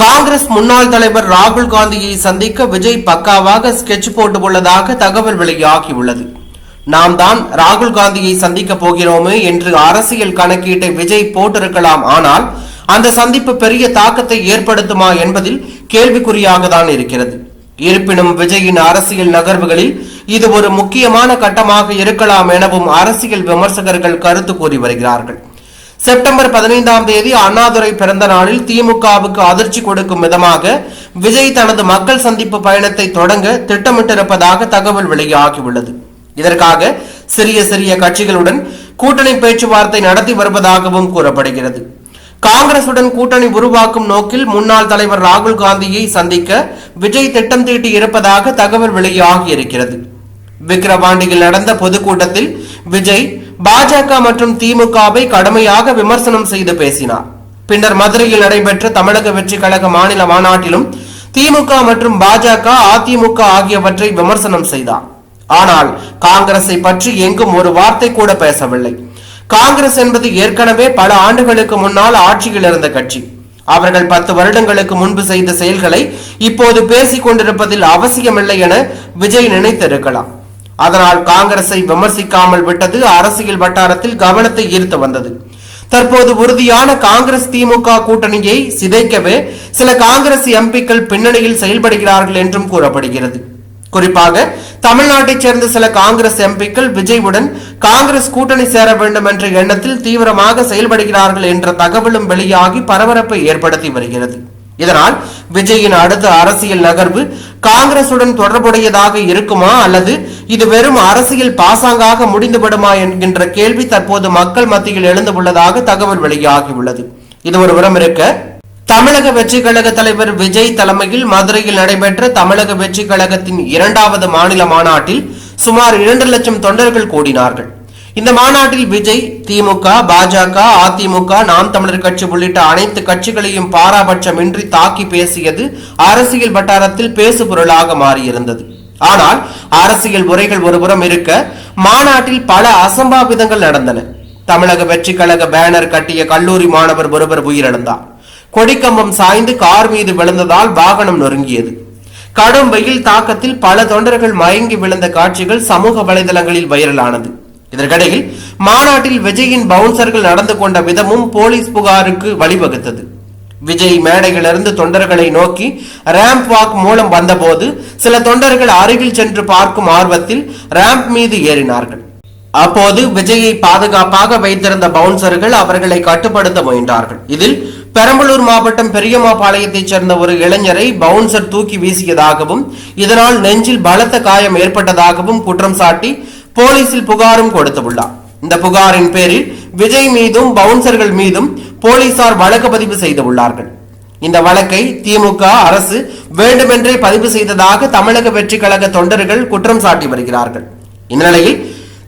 காங்கிரஸ் முன்னாள் தலைவர் ராகுல் காந்தியை சந்திக்க விஜய் பக்காவாக ஸ்கெட்ச் போட்டு உள்ளதாக தகவல் வெளியாகியுள்ளது. நாம் தான் ராகுல் காந்தியை சந்திக்க போகிறோமே என்று அரசியல் கணக்கீட்டை விஜய் போட்டிருக்கலாம். ஆனால் அந்த சந்திப்பு பெரிய தாக்கத்தை ஏற்படுத்துமா என்பதில் கேள்விக்குறியாக தான் இருக்கிறது. இருப்பினும் விஜயின் அரசியல் நகர்வுகளில் இது ஒரு முக்கியமான கட்டமாக இருக்கலாம் எனவும் அரசியல் விமர்சகர்கள் கருத்து கூறி வருகிறார்கள். செப்டம்பர் பதினைந்தாம் தேதி அண்ணாதுரை பிறந்த நாளில் திமுகவுக்கு அதிர்ச்சி கொடுக்கும் விதமாக விஜய் தனது மக்கள் சந்திப்பு பயணத்தை தொடங்க திட்டமிட்டிருப்பதாக தகவல் வெளியாகியுள்ளது. இதற்காக சிறிய சிறிய கட்சிகளுடன் கூட்டணி பேச்சுவார்த்தை நடத்தி வருவதாகவும் கூறப்படுகிறது. காங்கிரசுடன் கூட்டணி உருவாக்கும் நோக்கில் முன்னாள் தலைவர் ராகுல் காந்தியை சந்திக்க விஜய் திட்டம் தீட்டி இருப்பதாக தகவல் வெளியாகி இருக்கிறது விக்கிரவாண்டியில் நடந்த பொதுக்கூட்டத்தில் விஜய் பாஜக மற்றும் திமுகவை கடுமையாக விமர்சனம் செய்து பேசினார். பின்னர் மதுரையில் நடைபெற்ற தமிழக வெற்றி கழக மாநில மாநாட்டிலும் திமுக மற்றும் பாஜக அதிமுக ஆகியவற்றை விமர்சனம் செய்தார். ஆனால் காங்கிரஸை பற்றி எங்கும் ஒரு வார்த்தை கூட பேசவில்லை. காங்கிரஸ் என்பது ஏற்கனவே பல ஆண்டுகளுக்கு முன்னால் ஆட்சியில் இருந்த கட்சி. அவர்கள் பத்து வருடங்களுக்கு முன்பு செய்த செயல்களை இப்போது பேசிக் கொண்டிருப்பதில் அவசியமில்லை என விஜய் நினைத்திருக்கலாம். அதனால் காங்கிரஸை விமர்சிக்காமல் விட்டது அரசியல் வட்டாரத்தில் கவனத்தை ஈர்த்து வந்தது. தற்போது உறுதியான காங்கிரஸ் திமுக கூட்டணியை சிதைக்கவே சில காங்கிரஸ் எம்பிக்கள் பின்னணியில் செயல்படுகிறார்கள் என்றும் கூறப்படுகிறது. குறிப்பாக தமிழ்நாட்டைச் சேர்ந்த சில காங்கிரஸ் எம்பிக்கள் விஜய்வுடன் காங்கிரஸ் கூட்டணி சேர வேண்டும் என்ற எண்ணத்தில் தீவிரமாக செயல்படுகிறார்கள் என்ற தகவலும் வெளியாகி பரபரப்பை ஏற்படுத்தி வருகிறது. இதனால் விஜயின் அடுத்த அரசியல் நகர்வு காங்கிரசுடன் தொடர்புடையதாக இருக்குமா? அல்லது இது வெறும் அரசியல் பாசாங்காக முடிந்துவிடுமா என்கின்ற கேள்வி தற்போது மக்கள் மத்தியில் எழுந்துள்ளதாக தகவல் வெளியாகியுள்ளது. இது ஒரு விடம் இருக்க தமிழக வெற்றி கழக தலைவர் விஜய் தலைமையில் மதுரையில் நடைபெற்ற தமிழக வெற்றி கழகத்தின் இரண்டாவது மாநில மாநாட்டில் சுமார் இரண்டு லட்சம் தொண்டர்கள் கூடினார்கள். இந்த மாநாட்டில் விஜய் திமுக பாஜக அதிமுக நாம் தமிழர் கட்சி உள்ளிட்ட அனைத்து கட்சிகளையும் பாராபட்சமின்றி தாக்கி பேசியது அரசியல் வட்டாரத்தில் பேசு பொருளாக மாறியிருந்தது. ஆனால் அரசியல் உரைகள் ஒருபுறம் இருக்க மாநாட்டில் பல அசம்பாவிதங்கள் நடந்தன. தமிழக வெற்றி கழக பேனர் கட்டிய கல்லூரி மாணவர் ஒருவர் உயிரிழந்தார். கொடிக்கம்பம் சாய்ந்து கார் மீது விழுந்ததால் வாகனம் நொறுங்கியது. கடும் வெயில் தாக்கத்தில் பல தொண்டர்கள் மயங்கி விழுந்த காட்சிகள் சமூக வலைதளங்களில் வைரலானது. இதற்கிடையில் மாநாட்டில் விஜயின் பவுன்சர்கள் நடந்து கொண்ட விதமும் போலீஸ் புகாருக்கு வழிவகுத்தது. விஜய் மேடையிலிருந்து தொண்டர்களை நோக்கி ரேம்ப் வாக் மூலம் வந்தபோது சில தொண்டர்கள் அருகில் சென்று பார்க்கும் ஆர்வத்தில் ரேம்ப் மீது ஏறினார்கள். அப்போது விஜயை பாதுகாப்பாக வைத்திருந்த பவுன்சர்கள் அவர்களை கட்டுப்படுத்த முயன்றார்கள். இதில் பெரம்பலூர் மாவட்டம் பெரியம்மாபாளையத்தைச் சேர்ந்த ஒரு இளைஞரை பவுன்சர் தூக்கி வீசியதாகவும் இதனால் நெஞ்சில் பலத்த காயம் ஏற்பட்டதாகவும் குற்றம் சாட்டி போலீசில் புகாரும் கொடுத்துள்ளார் இந்த புகாரின் பேரில் விஜய் மீதும் பவுன்சர்கள் மீதும் போலீசார் வழக்கு பதிவு செய்துள்ளார்கள் இந்த வழக்கை திமுக அரசு வேண்டுமென்றே பதிவு செய்ததாக தமிழக வெற்றி கழக தொண்டர்கள் குற்றம் சாட்டி வருகிறார்கள். இந்த நிலையில்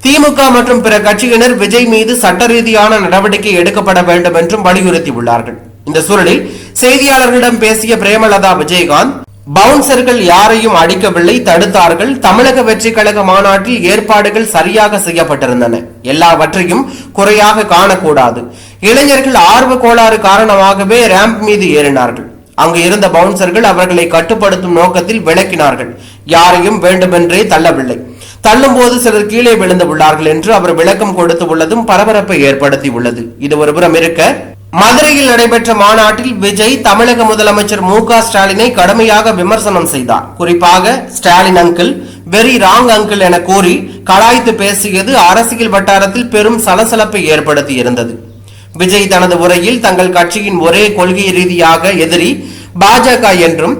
திமுக மற்றும் பிற கட்சியினர் விஜய் மீது சட்ட ரீதியான நடவடிக்கை எடுக்கப்பட வேண்டும் என்றும் வலியுறுத்தியுள்ளார்கள் இந்த சூழலில் செய்தியாளர்களிடம் பேசிய பிரேமலதா விஜயகாந்த் பவுன்சர்கள் யாரையும் அடிக்கவில்லை தடுத்தார்கள். தமிழக வெற்றி கழக மாநாட்டில் ஏற்பாடுகள் சரியாக செய்யப்பட்டிருந்தன. எல்லாவற்றையும் குறையாக காணக்கூடாது. இளைஞர்கள் ஆர்வ கோளாறு காரணமாகவே ரேம்ப் மீது ஏறினார்கள். அங்கு இருந்த பவுன்சர்கள் அவர்களை கட்டுப்படுத்தும் நோக்கத்தில் விளக்கினார்கள். யாரையும் வேண்டுமென்றே தள்ளவில்லை. தள்ளும் போது சிலர் கீழே விழுந்து உள்ளார்கள் என்று அவர் விளக்கம் கொடுத்து உள்ளதும் பரபரப்பை ஏற்படுத்தி உள்ளது. இது ஒருபுறம் இருக்க மதுரையில் நடைபெற்ற மாநாட்டில் விஜய் தமிழக முதலமைச்சர் மு க ஸ்டாலினை கடுமையாக விமர்சனம் செய்தார். குறிப்பாக Stalin uncle very wrong uncle என கூறி கலாய்த்து பேசியது அரசியல் வட்டாரத்தில் பெரும் சலசலப்பை ஏற்படுத்தி இருந்தது விஜய் தனது உரையில் தங்கள் கட்சியின் ஒரே கொள்கை ரீதியாக எதிரி பாஜக என்றும்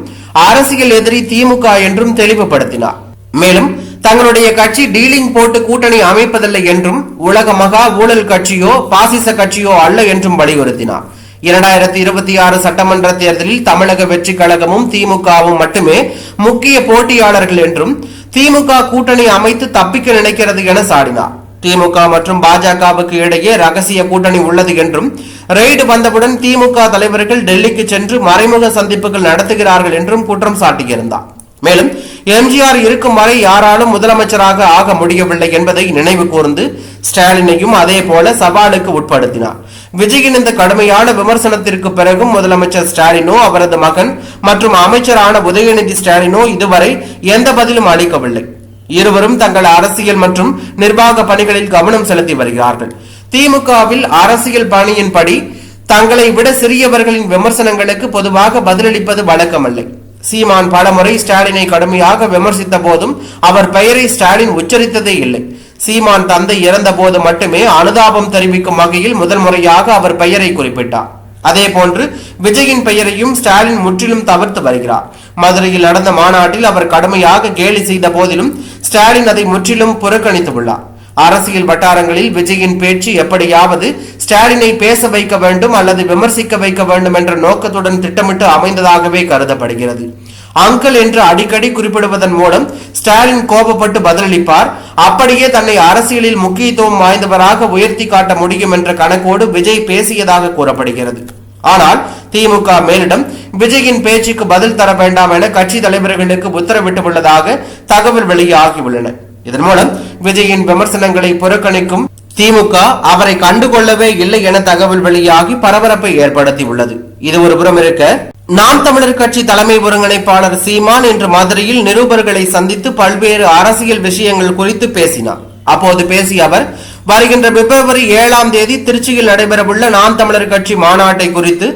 அரசியல் எதிரி திமுக என்றும் தெளிவுபடுத்தினார். மேலும் தங்களுடைய கட்சி டீலிங் போட்டு கூட்டணி அமைப்பதில்லை என்றும் உலக மகா ஊழல் கட்சியோ பாசிச கட்சியோ அல்ல என்றும் வலியுறுத்தினார். இரண்டாயிரத்தி இருபத்தி ஆறு சட்டமன்ற தேர்தலில் தமிழக வெற்றி கழகமும் திமுகவும் மட்டுமே முக்கிய போட்டியாளர்கள் என்றும் திமுக கூட்டணி அமைத்து தப்பிக்க நினைக்கிறது என சாடினார். திமுக மற்றும் பாஜகவுக்கு இடையே ரகசிய கூட்டணி உள்ளது என்றும் ரெய்டு வந்தவுடன் திமுக தலைவர்கள் டெல்லிக்கு சென்று மறைமுக சந்திப்புகள் நடத்துகிறார்கள் என்றும் குற்றம் சாட்டியிருந்தார். மேலும் எம்ஜிஆர் இருக்கும் வரை யாராலும் முதலமைச்சராக ஆக முடியவில்லை என்பதை நினைவு கூர்ந்து ஸ்டாலினையும் அதே போல சவாலுக்கு உட்படுத்தினார். விஜயின் இந்த கடுமையான விமர்சனத்திற்கு பிறகும் முதலமைச்சர் ஸ்டாலினோ அவரது மகன் மற்றும் அமைச்சரான உதயநிதி ஸ்டாலினோ இதுவரை எந்த பதிலும் அளிக்கவில்லை. இருவரும் தங்கள் அரசியல் மற்றும் நிர்வாக பணிகளில் கவனம் செலுத்தி வருகிறார்கள். திமுகவில் அரசியல் பணியின்படி தங்களை விட சிறியவர்களின் விமர்சனங்களுக்கு பொதுவாக பதிலளிப்பது வழக்கமில்லை. சீமான் பலமுறை ஸ்டாலினை கடுமையாக விமர்சித்த போதும் அவர் பெயரை ஸ்டாலின் உச்சரித்ததே இல்லை. சீமான் தந்தை இறந்த போது மட்டுமே அனுதாபம் தெரிவிக்கும் வகையில் முதல் முறையாக அவர் பெயரை குறிப்பிட்டார். அதே போன்று விஜயின் பெயரையும் ஸ்டாலின் முற்றிலும் தவிர்த்து வருகிறார். மதுரையில் நடந்த மாநாட்டில் அவர் கடுமையாக கேலி செய்த போதிலும் ஸ்டாலின் அதை முற்றிலும் புறக்கணித்துள்ளார் அரசியல் வட்டாரங்களில் விஜயின் பேச்சு எப்படியாவது ஸ்டாலினை பேச வைக்க வேண்டும் அல்லது விமர்சிக்க வைக்க வேண்டும் என்ற நோக்கத்துடன் திட்டமிட்டு அமைந்ததாகவே கருதப்படுகிறது. அங்கிள் என்று அடிக்கடி குறிப்பிடுவதன் மூலம் ஸ்டாலின் கோபப்பட்டு பதிலளிப்பார். அப்படியே தன்னை அரசியலில் முக்கியத்துவம் வாய்ந்தவராக உயர்த்தி காட்ட முடியும் என்ற கணக்கோடு விஜய் பேசியதாக கூறப்படுகிறது. ஆனால் திமுக மேலிடம் விஜயின் பேச்சுக்கு பதில் தர வேண்டாம் என கட்சி தலைவர்களுக்கு உத்தரவிட்டுள்ளதாக தகவல் வெளியாகியுள்ளன. இதன் மூலம் விஜயின் விமர்சனங்களை புறக்கணிக்கும் திமுக அவரை கண்டுகொள்ளவே இல்லை என தகவல் வெளியாகி பரபரப்பை ஏற்படுத்தியுள்ளது. இது ஒரு புறம் இருக்க நாம் தமிழர் கட்சி தலைமை ஒருங்கிணைப்பாளர் சீமான் இன்று மதுரையில் நிருபர்களை சந்தித்து பல்வேறு அரசியல் விஷயங்கள் குறித்து பேசினார். அப்போது பேசிய அவர் வருகின்ற பிப்ரவரி ஏழாம் தேதி திருச்சியில் நடைபெறவுள்ள நாம் தமிழர் கட்சி மாநாட்டை குறித்து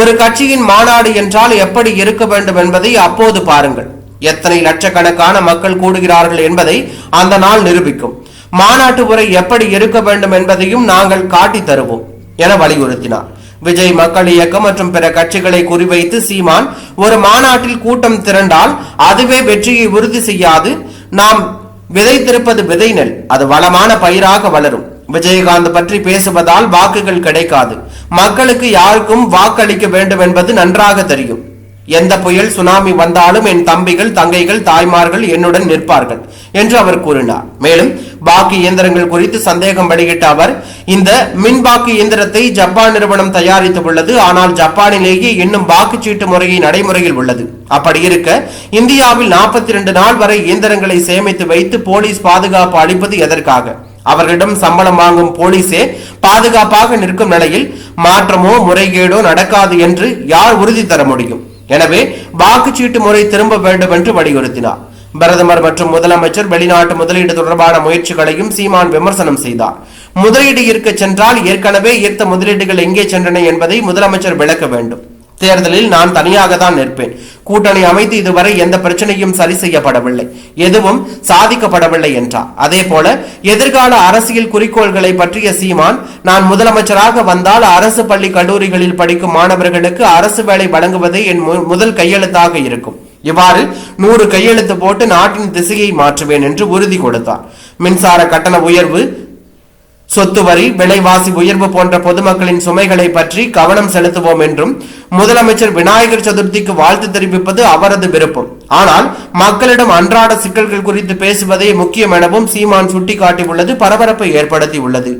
ஒரு கட்சியின் மாநாடு என்றால் எப்படி இருக்க வேண்டும் என்பதை அப்போது பாருங்கள். எத்தனை லட்சக்கணக்கான மக்கள் கூடுகிறார்கள் என்பதை அந்த நாள் நிரூபிக்கும். மாநாட்டு உரை எப்படி இருக்க வேண்டும் என்பதையும் நாங்கள் காட்டி தருவோம் என வலியுறுத்தினார். விஜய் மக்கள் இயக்கம் மற்றும் பிற கட்சிகளை குறிவைத்து சீமான் ஒரு மாநாட்டில் கூட்டம் திரண்டால் அதுவே வெற்றியை உறுதி செய்யாது. நாம் விதைத்திருப்பது விதை நெல் அது வளமான பயிராக வளரும். விஜயகாந்த் பற்றி பேசுவதால் வாக்குகள் கிடைக்காது. மக்களுக்கு யாருக்கும் வாக்களிக்க வேண்டும் என்பது நன்றாக தெரியும். எந்த புயல் சுனாமி வந்தாலும் என் தம்பிகள் தங்கைகள் தாய்மார்கள் என்னுடன் நிற்பார்கள் என்று அவர் கூறினார். மேலும் பாக்கு இயந்திரங்கள் குறித்து சந்தேகம் வெளியிட்ட அவர் இந்த மின் பாக்கு இயந்திரத்தை ஜப்பான் நிறுவனம் தயாரித்துள்ளது ஆனால் ஜப்பானிலேயே இன்னும் வாக்குச்சீட்டு முறையை நடைமுறையில் உள்ளது. அப்படி இருக்க இந்தியாவில் நாற்பத்தி ரெண்டு நாள் வரை இயந்திரங்களை சேமித்து வைத்து போலீஸ் பாதுகாப்பு அளிப்பது எதற்காக? அவர்களிடம் சம்பளம் வாங்கும் போலீசே பாதுகாப்பாக நிற்கும் நிலையில் மாற்றமோ முறைகேடோ நடக்காது என்று யார் உறுதி தர முடியும்? எனவே வாக்குச்சீட்டு முறை திரும்ப வேண்டும் என்று வலியுறுத்தினார். பிரதமர் மற்றும் முதலமைச்சர் வெளிநாட்டு முதலீடு தொடர்பான முயற்சிகளையும் சீமான் விமர்சனம் செய்தார். முதலீடு இருக்க சென்றால் ஏற்கனவே ஈர்த்த முதலீடுகள் எங்கே சென்றன என்பதை முதலமைச்சர் விளக்க வேண்டும். தேர்தலில் நான் தனியாக தான் நிற்பேன். கூட்டணி அமைத்து இதுவரை எந்த பிரச்சனையும் சரி செய்யப்படவில்லை. எதுவும் சாதிக்கப்படவில்லை என்றார். அதே போல எதிர்கால அரசியல் குறிக்கோள்களை பற்றிய சீமான் நான் முதலமைச்சராக வந்தால் அரசு பள்ளி கல்லூரிகளில் படிக்கும் மாணவர்களுக்கு அரசு வேலை வழங்குவதே என் மு- முதல் கையெழுத்தாக இருக்கும். இவ்வாறு நூறு கையெழுத்து போட்டு நாட்டின் திசையை மாற்றுவேன் என்று உறுதி கொடுத்தார். மின்சார கட்டண உயர்வு சொத்து வரி விலைவாசி உயர்வு போன்ற பொதுமக்களின் சுமைகளை பற்றி கவனம் செலுத்துவோம் என்றும் முதலமைச்சர் விநாயகர் சதுர்த்திக்கு வாழ்த்து தெரிவிப்பது அவரது விருப்பம். ஆனால் மக்களிடம் அன்றாட சிக்கல்கள் குறித்து பேசுவதே முக்கியம் எனவும் சீமான் சுட்டிக்காட்டியுள்ளது பரபரப்பை ஏற்படுத்தியுள்ளது.